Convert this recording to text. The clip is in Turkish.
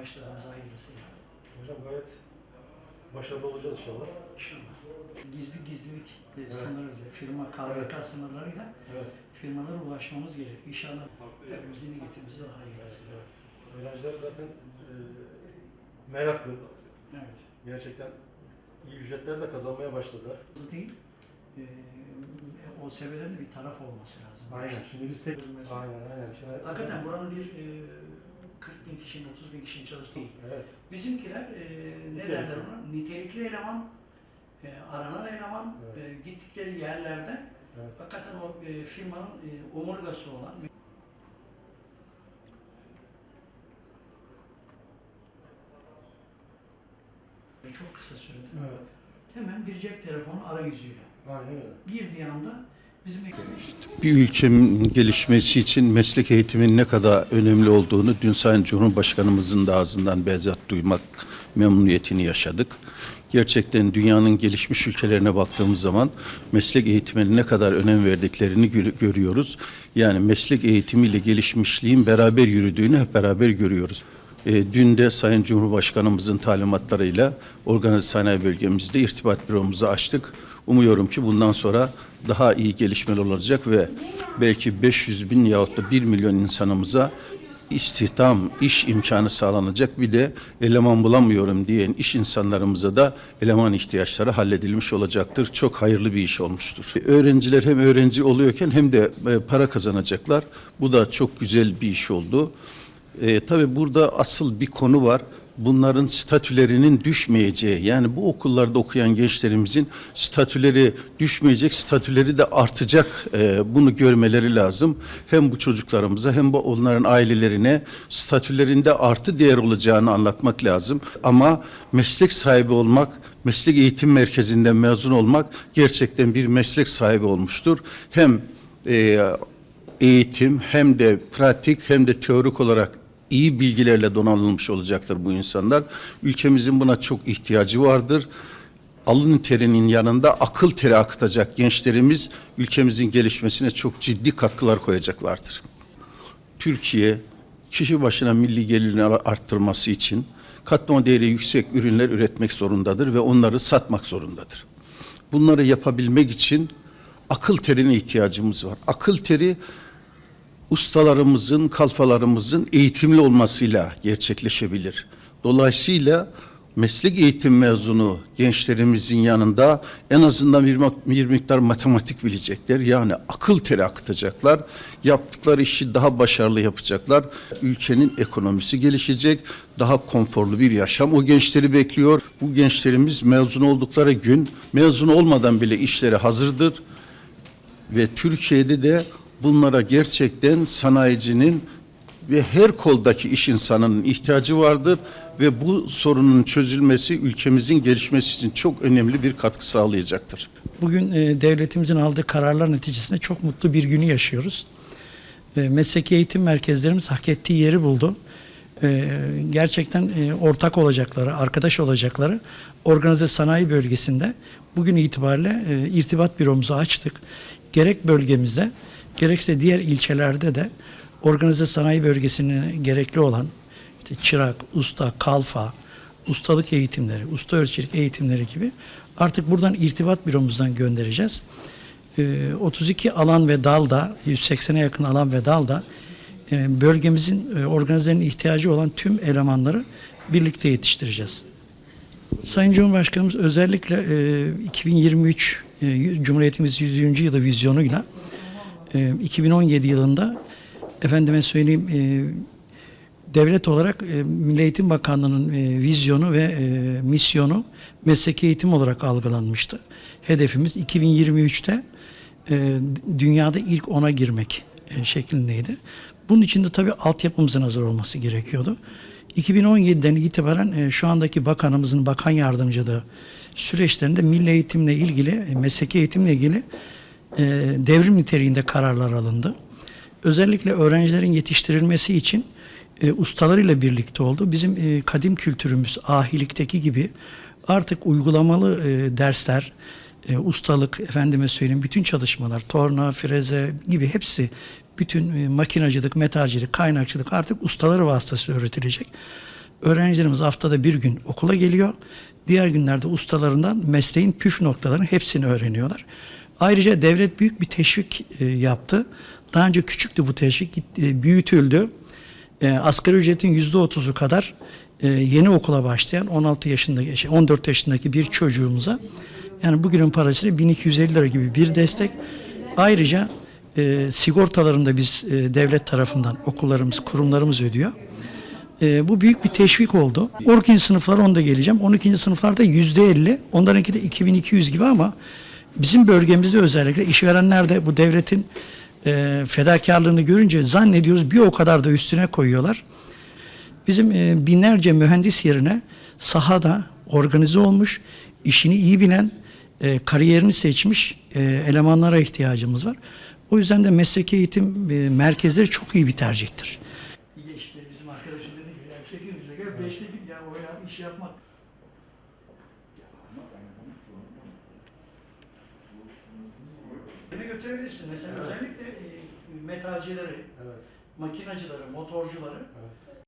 başladığımız hayırlısıyla. Hocam gayet başarılı olacağız inşallah. İnşallah. Gizli gizlilik e, Evet. sınırıyla, firma KVK sınırlarıyla Evet. firmalara ulaşmamız gerekiyor. İnşallah hepimizin niyetimiz o hayırlısıyla. Öğrenciler zaten e, meraklı. Evet. Gerçekten iyi ücretler de kazanmaya başladılar. Bu değil. E, o seviyelerin de bir taraf olması lazım. Şimdi biz tek... Aynen aynen. Şimdi, Hakikaten buranın bir e, 40 bin kişinin, 30 bin kişinin çalıştığı değil. Evet. Bizimkiler e, ne derler ona? Nitelikli eleman, e, aranan eleman, Evet. e, gittikleri yerlerde Evet. hakikaten o e, firmanın e, omurgası olan çok kısa sürede Evet. hemen bir cep telefonu arayüzüyle Aynen öyle. girdiği anda Bir ülkenin gelişmesi için meslek eğitimin ne kadar önemli olduğunu dün Sayın Cumhurbaşkanımızın da ağzından bizzat duymak memnuniyetini yaşadık. Gerçekten dünyanın gelişmiş ülkelerine baktığımız zaman meslek eğitimine ne kadar önem verdiklerini gör- görüyoruz. Yani meslek eğitimiyle gelişmişliğin beraber yürüdüğünü hep beraber görüyoruz. E, dün de Sayın Cumhurbaşkanımızın talimatlarıyla organize sanayi bölgemizde irtibat büromuzu açtık. Umuyorum ki bundan sonra daha iyi gelişmeler olacak ve belki 500 bin yahut da 1 milyon insanımıza istihdam, iş imkanı sağlanacak. Bir de eleman bulamıyorum diyen iş insanlarımıza da eleman ihtiyaçları halledilmiş olacaktır. Çok hayırlı bir iş olmuştur. Öğrenciler hem öğrenci oluyorken hem de e, para kazanacaklar. Bu da çok güzel bir iş oldu. E, tabii burada asıl bir konu var. Bunların statülerinin düşmeyeceği yani bu okullarda okuyan gençlerimizin statüleri düşmeyecek, statüleri de artacak e, bunu görmeleri lazım. Hem bu çocuklarımıza hem bu onların ailelerine statülerinde artı değer olacağını anlatmak lazım. Ama meslek sahibi olmak, meslek eğitim merkezinden mezun olmak gerçekten bir meslek sahibi olmuştur. Hem e, eğitim hem de pratik hem de teorik olarak iyi bilgilerle donanılmış olacaktır bu insanlar. Ülkemizin buna çok ihtiyacı vardır. Alın terinin yanında akıl teri akıtacak gençlerimiz ülkemizin gelişmesine çok ciddi katkılar koyacaklardır. Türkiye kişi başına milli gelirini arttırması için katma değeri yüksek ürünler üretmek zorundadır ve onları satmak zorundadır. Bunları yapabilmek için akıl terine ihtiyacımız var. Akıl teri ustalarımızın, kalfalarımızın eğitimli olmasıyla gerçekleşebilir. Dolayısıyla meslek eğitim mezunu gençlerimizin yanında en azından bir, bir miktar matematik bilecekler. Yani akıl teri akıtacaklar. Yaptıkları işi daha başarılı yapacaklar. Ülkenin ekonomisi gelişecek. Daha konforlu bir yaşam o gençleri bekliyor. Bu gençlerimiz mezun oldukları gün mezun olmadan bile işleri hazırdır ve Türkiye'de de bunlara gerçekten sanayicinin ve her koldaki iş insanının ihtiyacı vardır ve bu sorunun çözülmesi ülkemizin gelişmesi için çok önemli bir katkı sağlayacaktır. Bugün e, devletimizin aldığı kararlar neticesinde çok mutlu bir günü yaşıyoruz. E, mesleki eğitim merkezlerimiz hak ettiği yeri buldu. E, gerçekten e, ortak olacakları, arkadaş olacakları organize sanayi bölgesinde bugün itibariyle irtibat büromuzu açtık. Gerek bölgemizde gerekse diğer ilçelerde de organize sanayi bölgesine gerekli olan işte çırak, usta, kalfa, ustalık eğitimleri, usta ölçülük eğitimleri gibi artık buradan irtibat büromuzdan göndereceğiz. Ee, 32 alan ve dalda, 180'e yakın alan ve dalda e, bölgemizin e, organizenin ihtiyacı olan tüm elemanları birlikte yetiştireceğiz. Sayın Cumhurbaşkanımız özellikle e, 2023 e, Cumhuriyetimiz 100. yılı vizyonuyla e, 2017 yılında efendime söyleyeyim e, devlet olarak e, Milli Eğitim Bakanlığı'nın e, vizyonu ve e, misyonu mesleki eğitim olarak algılanmıştı. Hedefimiz 2023'te e, dünyada ilk ona girmek e, şeklindeydi. Bunun için de tabii altyapımızın hazır olması gerekiyordu. 2017'den itibaren e, şu andaki bakanımızın bakan yardımcılığı süreçlerinde milli eğitimle ilgili, e, mesleki eğitimle ilgili e, devrim niteliğinde kararlar alındı. Özellikle öğrencilerin yetiştirilmesi için e, ustalarıyla birlikte oldu. Bizim e, kadim kültürümüz ahilikteki gibi artık uygulamalı e, dersler, e, ustalık, efendime söyleyeyim bütün çalışmalar, torna, freze gibi hepsi bütün e, makinacılık, metalcilik, kaynakçılık artık ustaları vasıtasıyla öğretilecek. Öğrencilerimiz haftada bir gün okula geliyor. Diğer günlerde ustalarından mesleğin püf noktalarının hepsini öğreniyorlar. Ayrıca devlet büyük bir teşvik e, yaptı. Daha önce küçüktü bu teşvik, e, büyütüldü. E, asgari ücretin yüzde otuzu kadar e, yeni okula başlayan 16 yaşındaki, şey, 14 yaşındaki bir çocuğumuza yani bugünün parasıyla 1250 lira gibi bir destek. Ayrıca e, sigortalarını da biz e, devlet tarafından okullarımız, kurumlarımız ödüyor. E, bu büyük bir teşvik oldu. 12. sınıflar onda geleceğim. 12. sınıflarda yüzde 50. Onlarınki de 2200 gibi ama bizim bölgemizde özellikle işverenler de bu devletin e, fedakarlığını görünce zannediyoruz bir o kadar da üstüne koyuyorlar. Bizim e, binlerce mühendis yerine sahada organize olmuş, işini iyi bilen, e, kariyerini seçmiş e, elemanlara ihtiyacımız var. O yüzden de mesleki eğitim e, merkezleri çok iyi bir tercihtir. İşte bizim arkadaşım dedi ki yani 800'e göre 5'te bir ya o ya iş yapmak. Ne götürebilirsin mesela özellikle e, metalcileri, Evet. makinacıları, motorcuları Evet.